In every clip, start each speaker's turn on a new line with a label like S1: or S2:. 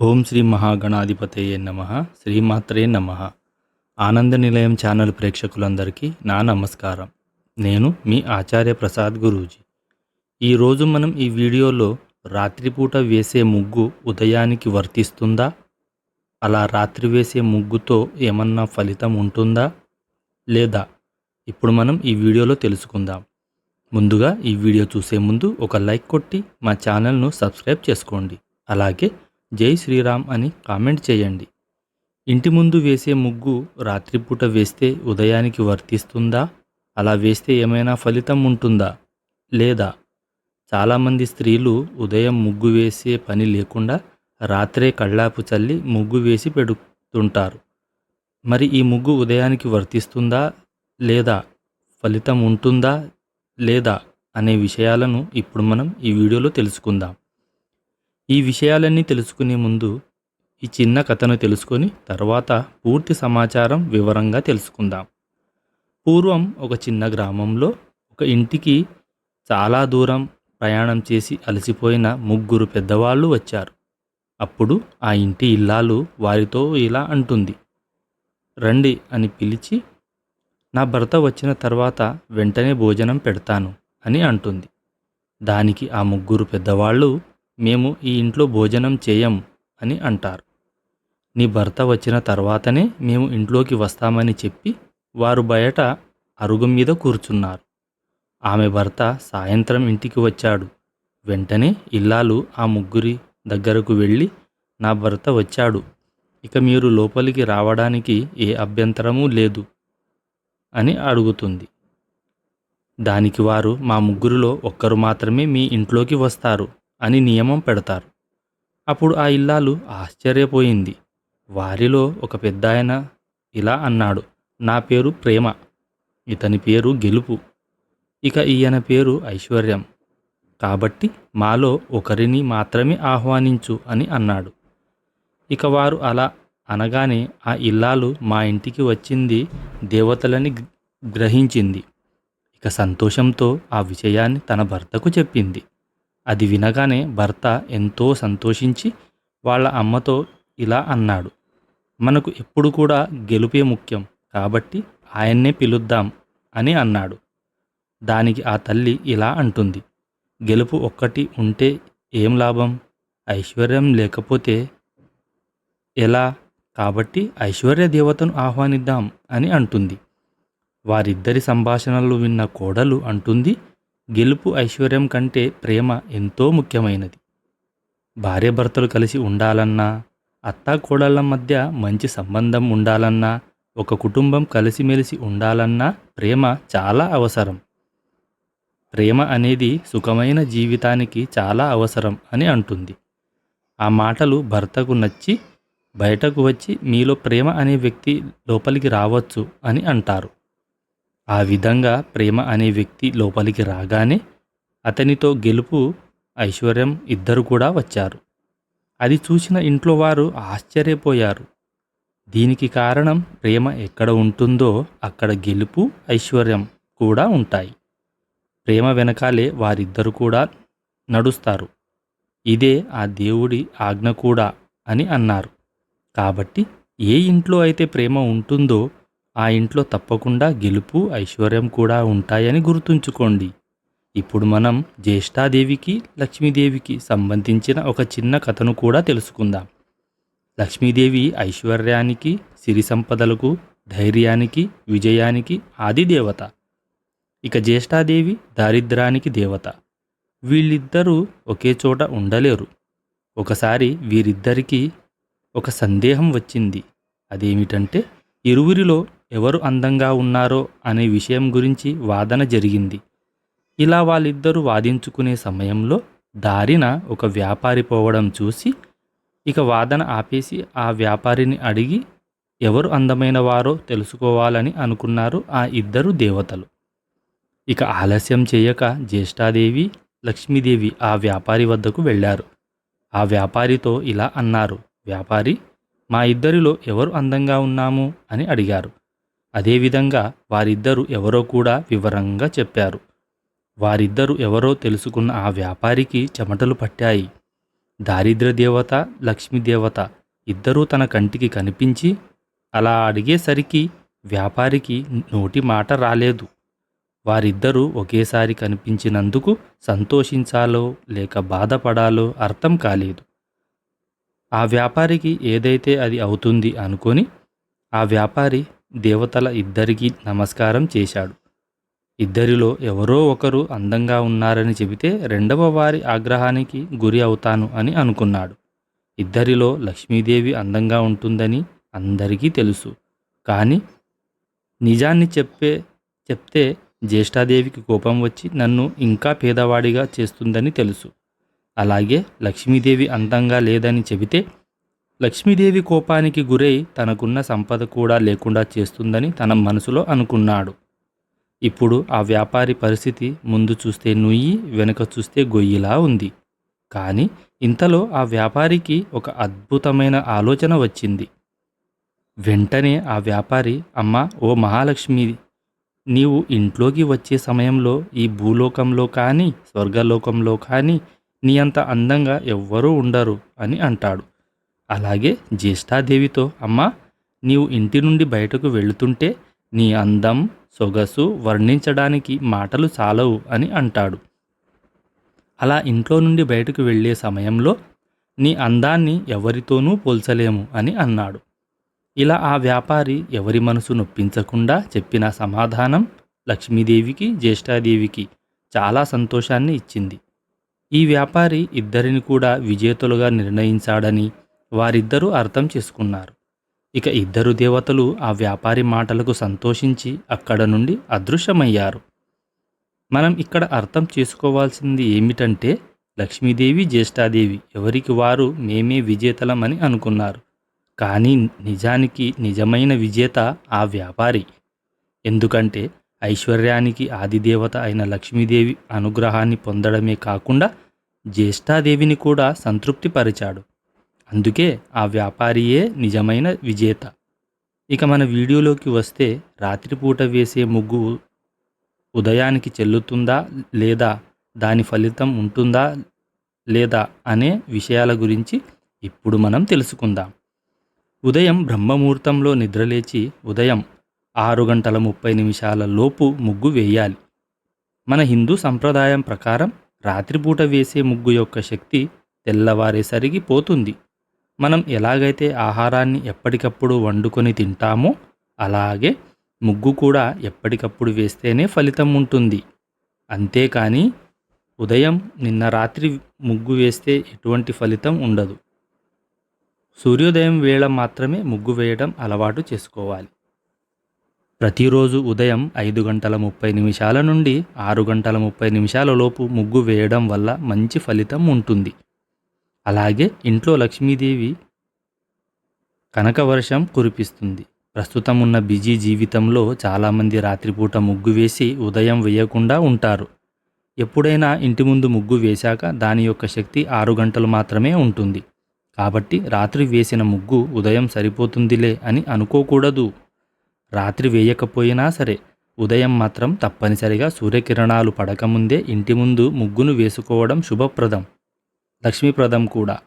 S1: ఓం శ్రీ మహాగణాధిపతయే నమ శ్రీమాత్రే నమ. ఆనంద నిలయం ఛానల్ ప్రేక్షకులందరికీ నా నమస్కారం. నేను మీ ఆచార్య ప్రసాద్ గురూజీ. ఈరోజు మనం ఈ వీడియోలో రాత్రిపూట వేసే ముగ్గు ఉదయానికి వర్తిస్తుందా? అలా రాత్రి వేసే ముగ్గుతో ఏమన్నా ఫలితం ఉంటుందా? లేదా ఇప్పుడు మనం ఈ వీడియోలో తెలుసుకుందాం. ముందుగా ఈ వీడియో చూసే ముందు ఒక లైక్ కొట్టి మా ఛానల్ను సబ్స్క్రైబ్ చేసుకోండి. అలాగే జై శ్రీరామ్ అని కామెంట్ చేయండి. ఇంటి ముందు వేసే ముగ్గు రాత్రిపూట వేస్తే ఉదయానికి వర్తిస్తుందా? అలా వేస్తే ఏమైనా ఫలితం ఉంటుందా? లేదా? చాలామంది స్త్రీలు ఉదయం ముగ్గు వేసే పని లేకుండా రాత్రే కళ్ళాపు చల్లి ముగ్గు వేసి పెడుతుంటారు. మరి ఈ ముగ్గు ఉదయానికి వర్తిస్తుందా? లేదా? ఫలితం ఉంటుందా? లేదా? అనే విషయాలను ఇప్పుడు మనం ఈ వీడియోలో తెలుసుకుందాం. ఈ విషయాలన్నీ తెలుసుకునే ముందు ఈ చిన్న కథను తెలుసుకొని తర్వాత పూర్తి సమాచారం వివరంగా తెలుసుకుందాం. పూర్వం ఒక చిన్న గ్రామంలో ఒక ఇంటికి చాలా దూరం ప్రయాణం చేసి అలసిపోయిన ముగ్గురు పెద్దవాళ్ళు వచ్చారు. అప్పుడు ఆ ఇంటి ఇల్లాలు వారితో ఇలా అంటుంది. రండి అని పిలిచి నా భర్త వచ్చిన తర్వాత వెంటనే భోజనం పెడతాను అని అంటుంది. దానికి ఆ ముగ్గురు పెద్దవాళ్ళు మేము ఈ ఇంట్లో భోజనం చేయం అని అంటారు. నీ భర్త వచ్చిన తర్వాతనే మేము ఇంట్లోకి వస్తామని చెప్పి వారు బయట అరుగు మీద కూర్చున్నారు. ఆమె భర్త సాయంత్రం ఇంటికి వచ్చాడు. వెంటనే ఇల్లాలు ఆ ముగ్గురి దగ్గరకు వెళ్ళి నా భర్త వచ్చాడు. ఇక మీరు లోపలికి రావడానికి ఏ అభ్యంతరమూ లేదు అని అడుగుతుంది. దానికి వారు మా ముగ్గురిలో ఒక్కరు మాత్రమే మీ ఇంట్లోకి వస్తారు. అని నియమం పెడతారు. అప్పుడు ఆ ఇల్లాలు ఆశ్చర్యపోయింది. వారిలో ఒక పెద్దాయన ఇలా అన్నాడు నా పేరు ప్రేమ ఇతని పేరు గెలుపు ఇక ఈయన పేరు ఐశ్వర్యం. కాబట్టి మాలో ఒకరిని మాత్రమే ఆహ్వానించు అని అన్నాడు. ఇక వారు అలా అనగానే ఆ ఇల్లాలు మా ఇంటికి వచ్చింది దేవతలని గ్రహించింది. ఇక సంతోషంతో ఆ విషయాన్ని తన భర్తకు చెప్పింది. అది వినగానే భర్త ఎంతో సంతోషించి వాళ్ళ అమ్మతో ఇలా అన్నాడు మనకు ఎప్పుడు కూడా గెలుపే ముఖ్యం కాబట్టి ఆయన్నే పిలుద్దాం అని అన్నాడు. దానికి ఆ తల్లి ఇలా అంటుంది గెలుపు ఒక్కటి ఉంటే ఏం లాభం? ఐశ్వర్యం లేకపోతే ఎలా? కాబట్టి ఐశ్వర్య దేవతను ఆహ్వానిద్దాం అని అంటుంది. వారిద్దరి సంభాషణలు విన్న కోడలు అంటుంది గెలుపు ఐశ్వర్యం కంటే ప్రేమ ఎంతో ముఖ్యమైనది. భార్యాభర్తలు కలిసి ఉండాలన్నా అత్తాకోడళ్ళ మధ్య మంచి సంబంధం ఉండాలన్నా ఒక కుటుంబం కలిసిమెలిసి ఉండాలన్నా ప్రేమ చాలా అవసరం. ప్రేమ అనేది సుఖమైన జీవితానికి చాలా అవసరం అని అంటుంది. ఆ మాటలు భర్తకు నచ్చి బయటకు వచ్చి మీలో ప్రేమ అనే వ్యక్తి లోపలికి రావచ్చు అని అంటారు. ఆ విధంగా ప్రేమ అనే వ్యక్తి లోపలికి రాగానే అతనితో గెలుపు ఐశ్వర్యం ఇద్దరు కూడా వచ్చారు. అది చూసిన ఇంట్లో వారు ఆశ్చర్యపోయారు. దీనికి కారణం ప్రేమ ఎక్కడ ఉంటుందో అక్కడ గెలుపు ఐశ్వర్యం కూడా ఉంటాయి. ప్రేమ వెనకాలే వారిద్దరు కూడా నడుస్తారు. ఇదే ఆ దేవుడి ఆజ్ఞ కూడా అని అన్నారు. కాబట్టి ఏ ఇంట్లో అయితే ప్రేమ ఉంటుందో ఆ ఇంట్లో తప్పకుండా గెలుపు ఐశ్వర్యం కూడా ఉంటాయని గుర్తుంచుకోండి. ఇప్పుడు మనం జ్యేష్ఠాదేవికి లక్ష్మీదేవికి సంబంధించిన ఒక చిన్న కథను కూడా తెలుసుకుందాం. లక్ష్మీదేవి ఐశ్వర్యానికి సిరి సంపదలకు ధైర్యానికి విజయానికి ఆది దేవత. ఇక జ్యేష్ఠాదేవి దారిద్రానికి దేవత. వీళ్ళిద్దరూ ఒకే చోట ఉండలేరు. ఒకసారి వీరిద్దరికీ ఒక సందేహం వచ్చింది. అదేమిటంటే ఇరువురిలో ఎవరు అందంగా ఉన్నారో అనే విషయం గురించి వాదన జరిగింది. ఇలా వాళ్ళిద్దరూ వాదించుకునే సమయంలో దారిన ఒక వ్యాపారి పోవడం చూసి ఇక వాదన ఆపేసి ఆ వ్యాపారిని అడిగి ఎవరు అందమైన వారో తెలుసుకోవాలని అనుకున్నారు ఆ ఇద్దరు దేవతలు. ఇక ఆలస్యం చేయక జ్యేష్ఠాదేవి లక్ష్మీదేవి ఆ వ్యాపారి వద్దకు వెళ్ళారు. ఆ వ్యాపారితో ఇలా అన్నారు వ్యాపారి మా ఇద్దరిలో ఎవరు అందంగా ఉన్నాము? అని అడిగారు. అదేవిధంగా వారిద్దరు ఎవరో కూడా వివరంగా చెప్పారు. వారిద్దరు ఎవరో తెలుసుకున్న ఆ వ్యాపారికి చెమటలు పట్టాయి. దారిద్ర దేవత లక్ష్మీదేవత ఇద్దరూ తన కంటికి కనిపించి అలా అడిగేసరికి వ్యాపారికి నోటి మాట రాలేదు. వారిద్దరూ ఒకేసారి కనిపించినందుకు సంతోషించాలో లేక బాధపడాలో అర్థం కాలేదు. ఆ వ్యాపారికి ఏదైతే అది అవుతుంది అనుకొని ఆ వ్యాపారి దేవతల ఇద్దరికీ నమస్కారం చేశాడు. ఇద్దరిలో ఎవరో ఒకరు అందంగా ఉన్నారని చెబితే రెండవ వారి ఆగ్రహానికి గురి అవుతాను అని అనుకున్నాడు. ఇద్దరిలో లక్ష్మీదేవి అందంగా ఉంటుందని అందరికీ తెలుసు. కానీ నిజాన్ని చెప్పే చెప్తే జ్యేష్ఠాదేవికి కోపం వచ్చి నన్ను ఇంకా పేదవాడిగా చేస్తుందని తెలుసు. అలాగే లక్ష్మీదేవి అందంగా లేదని చెబితే లక్ష్మీదేవి కోపానికి గురై తనకున్న సంపద కూడా లేకుండా చేస్తుందని తన మనసులో అనుకున్నాడు. ఇప్పుడు ఆ వ్యాపారి పరిస్థితి ముందు చూస్తే నుయ్యి వెనుక చూస్తే గొయ్యిలా ఉంది. కానీ ఇంతలో ఆ వ్యాపారికి ఒక అద్భుతమైన ఆలోచన వచ్చింది. వెంటనే ఆ వ్యాపారి అమ్మ ఓ మహాలక్ష్మి నీవు ఇంట్లోకి వచ్చే సమయంలో ఈ భూలోకంలో కానీ స్వర్గలోకంలో కానీ నీ అంత అందంగా ఎవ్వరూ ఉండరు అని అంటాడు. అలాగే జ్యేష్ఠాదేవితో అమ్మ నీవు ఇంటి నుండి బయటకు వెళుతుంటే నీ అందం సొగసు వర్ణించడానికి మాటలు చాలవు అని అంటాడు. అలా ఇంట్లో నుండి బయటకు వెళ్ళే సమయంలో నీ అందాన్ని ఎవరితోనూ పోల్చలేము అని అన్నాడు. ఇలా ఆ వ్యాపారి ఎవరి మనసు నొప్పించకుండా చెప్పిన సమాధానం లక్ష్మీదేవికి జ్యేష్ఠాదేవికి చాలా సంతోషాన్ని ఇచ్చింది. ఈ వ్యాపారి ఇద్దరిని కూడా విజేతలుగా నిర్ణయించాడని వారిద్దరూ అర్థం చేసుకున్నారు. ఇక ఇద్దరు దేవతలు ఆ వ్యాపారి మాటలకు సంతోషించి అక్కడ నుండి అదృశ్యమయ్యారు. మనం ఇక్కడ అర్థం చేసుకోవాల్సింది ఏమిటంటే లక్ష్మీదేవి జ్యేష్ఠాదేవి ఎవరికి వారు మేమే విజేతలమని అనుకున్నారు. కానీ నిజానికి నిజమైన విజేత ఆ వ్యాపారి. ఎందుకంటే ఐశ్వర్యానికి ఆదిదేవత అయిన లక్ష్మీదేవి అనుగ్రహాన్ని పొందడమే కాకుండా జ్యేష్ఠాదేవిని కూడా సంతృప్తిపరిచాడు. అందుకే ఆ వ్యాపారియే నిజమైన విజేత. ఇక మన వీడియోలోకి వస్తే రాత్రిపూట వేసే ముగ్గు ఉదయానికి చెల్లుతుందా లేదా దాని ఫలితం ఉంటుందా లేదా అనే విషయాల గురించి ఇప్పుడు మనం తెలుసుకుందాం. ఉదయం బ్రహ్మముహూర్తంలో నిద్రలేచి ఉదయం ఆరు గంటల ముప్పై నిమిషాల లోపు ముగ్గు వేయాలి. మన హిందూ సంప్రదాయం ప్రకారం రాత్రిపూట వేసే ముగ్గు యొక్క శక్తి తెల్లవారేసరికి పోతుంది. మనం ఎలాగైతే ఆహారాన్ని ఎప్పటికప్పుడు వండుకొని తింటామో అలాగే ముగ్గు కూడా ఎప్పటికప్పుడు వేస్తేనే ఫలితం ఉంటుంది. అంతేకాని ఉదయం నిన్న రాత్రి ముగ్గు వేస్తే ఎటువంటి ఫలితం ఉండదు. సూర్యోదయం వేళ మాత్రమే ముగ్గు వేయడం అలవాటు చేసుకోవాలి. ప్రతిరోజు ఉదయం ఐదు గంటల ముప్పై నిమిషాల నుండి ఆరు గంటల ముప్పై నిమిషాల లోపు ముగ్గు వేయడం వల్ల మంచి ఫలితం ఉంటుంది. అలాగే ఇంట్లో లక్ష్మీదేవి కనకవర్షం కురిపిస్తుంది. ప్రస్తుతం ఉన్న బిజీ జీవితంలో చాలామంది రాత్రిపూట ముగ్గు వేసి ఉదయం వేయకుండా ఉంటారు. ఎప్పుడైనా ఇంటి ముందు ముగ్గు వేశాక దాని యొక్క శక్తి ఆరు గంటలు మాత్రమే ఉంటుంది. కాబట్టి రాత్రి వేసిన ముగ్గు ఉదయం సరిపోతుందిలే అని అనుకోకూడదు. రాత్రి వేయకపోయినా సరే ఉదయం మాత్రం తప్పనిసరిగా సూర్యకిరణాలు పడకముందే ఇంటి ముందు ముగ్గును వేసుకోవడం శుభప్రదం. లక్ష్మీప్రదం కూడా.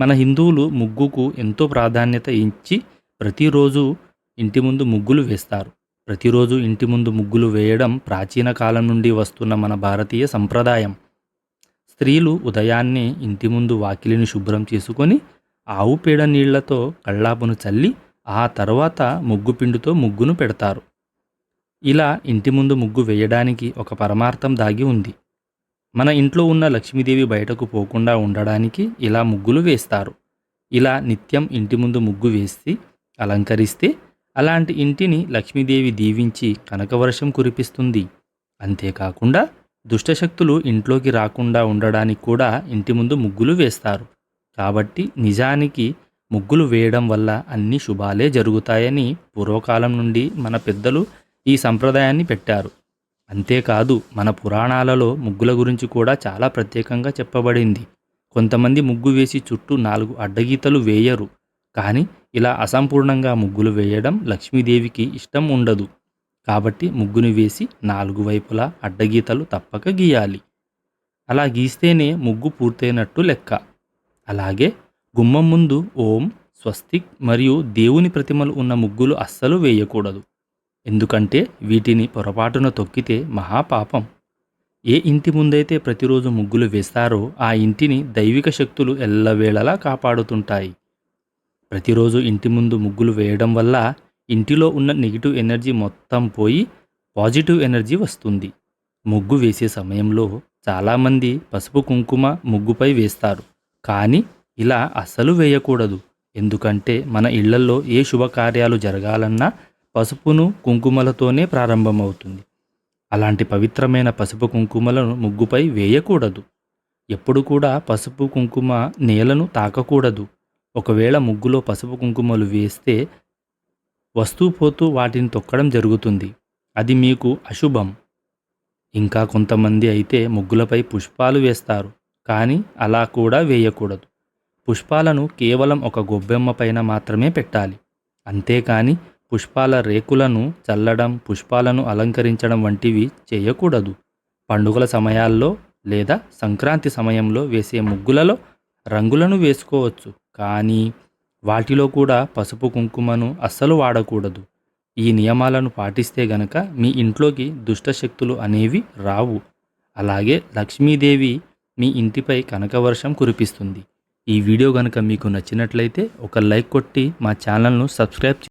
S1: మన హిందువులు ముగ్గుకు ఎంతో ప్రాధాన్యత ఇచ్చి ప్రతిరోజు ఇంటి ముందు ముగ్గులు వేస్తారు. ప్రతిరోజు ఇంటి ముందు ముగ్గులు వేయడం ప్రాచీన కాలం నుండి వస్తున్న మన భారతీయ సంప్రదాయం. స్త్రీలు ఉదయాన్నే ఇంటి ముందు వాకిలిని శుభ్రం చేసుకొని ఆవు పేడ నీళ్ళతో కళ్ళాపును చల్లి ఆ తర్వాత ముగ్గు పిండితో ముగ్గును పెడతారు. ఇలా ఇంటి ముందు ముగ్గు వేయడానికి ఒక పరమార్థం దాగి ఉంది. మన ఇంట్లో ఉన్న లక్ష్మీదేవి బయటకు పోకుండా ఉండడానికి ఇలా ముగ్గులు వేస్తారు. ఇలా నిత్యం ఇంటి ముందు ముగ్గు వేసి అలంకరిస్తే అలాంటి ఇంటిని లక్ష్మీదేవి దీవించి కనకవర్షం కురిపిస్తుంది. అంతేకాకుండా దుష్టశక్తులు ఇంట్లోకి రాకుండా ఉండడానికి కూడా ఇంటి ముందు ముగ్గులు వేస్తారు. కాబట్టి నిజానికి ముగ్గులు వేయడం వల్ల అన్ని శుభాలే జరుగుతాయని పూర్వకాలం నుండి మన పెద్దలు ఈ సంప్రదాయాన్ని పెట్టారు. అంతేకాదు మన పురాణాలలో ముగ్గుల గురించి కూడా చాలా ప్రత్యేకంగా చెప్పబడింది. కొంతమంది ముగ్గు వేసి చుట్టూ నాలుగు అడ్డగీతలు వేయరు. కానీ ఇలా అసంపూర్ణంగా ముగ్గులు వేయడం లక్ష్మీదేవికి ఇష్టం ఉండదు. కాబట్టి ముగ్గును వేసి నాలుగు వైపులా అడ్డగీతలు తప్పక గీయాలి. అలా గీస్తేనే ముగ్గు పూర్తయినట్టు లెక్క. అలాగే గుమ్మం ముందు ఓం స్వస్తిక్ మరియు దేవుని ప్రతిమలు ఉన్న ముగ్గులు అస్సలు వేయకూడదు. ఎందుకంటే వీటిని పొరపాటున తొక్కితే మహాపాపం. ఏ ఇంటి ముందైతే ప్రతిరోజు ముగ్గులు వేస్తారో ఆ ఇంటిని దైవిక శక్తులు ఎల్లవేళలా కాపాడుతుంటాయి. ప్రతిరోజు ఇంటి ముందు ముగ్గులు వేయడం వల్ల ఇంటిలో ఉన్న నెగిటివ్ ఎనర్జీ మొత్తం పోయి పాజిటివ్ ఎనర్జీ వస్తుంది. ముగ్గు వేసే సమయంలో చాలామంది పసుపు కుంకుమ ముగ్గుపై వేస్తారు. కానీ ఇలా అస్సలు వేయకూడదు. ఎందుకంటే మన ఇళ్ళలో ఏ శుభకార్యాలు జరగాలన్నా పసుపును కుంకుమలతోనే ప్రారంభమవుతుంది. అలాంటి పవిత్రమైన పసుపు కుంకుమలను ముగ్గుపై వేయకూడదు. ఎప్పుడు కూడా పసుపు కుంకుమ నేలను తాకకూడదు. ఒకవేళ ముగ్గులో పసుపు కుంకుమలు వేస్తే వస్తూ పోతూ వాటిని తొక్కడం జరుగుతుంది. అది మీకు అశుభం. ఇంకా కొంతమంది అయితే ముగ్గులపై పుష్పాలు వేస్తారు. కానీ అలా కూడా వేయకూడదు. పుష్పాలను కేవలం ఒక గొబ్బెమ్మ పైన మాత్రమే పెట్టాలి. అంతేకాని పుష్పాల రేకులను చల్లడం పుష్పాలను అలంకరించడం వంటివి చేయకూడదు. పండుగల సమయాల్లో లేదా సంక్రాంతి సమయంలో వేసే ముగ్గులలో రంగులను వేసుకోవచ్చు. కానీ వాటిలో కూడా పసుపు కుంకుమను అస్సలు వాడకూడదు. ఈ నియమాలను పాటిస్తే గనక మీ ఇంట్లోకి దుష్టశక్తులు అనేవి రావు. అలాగే లక్ష్మీదేవి మీ ఇంటిపై కనకవర్షం కురిపిస్తుంది. ఈ వీడియో కనుక మీకు నచ్చినట్లయితే ఒక లైక్ కొట్టి మా ఛానల్ను సబ్స్క్రైబ్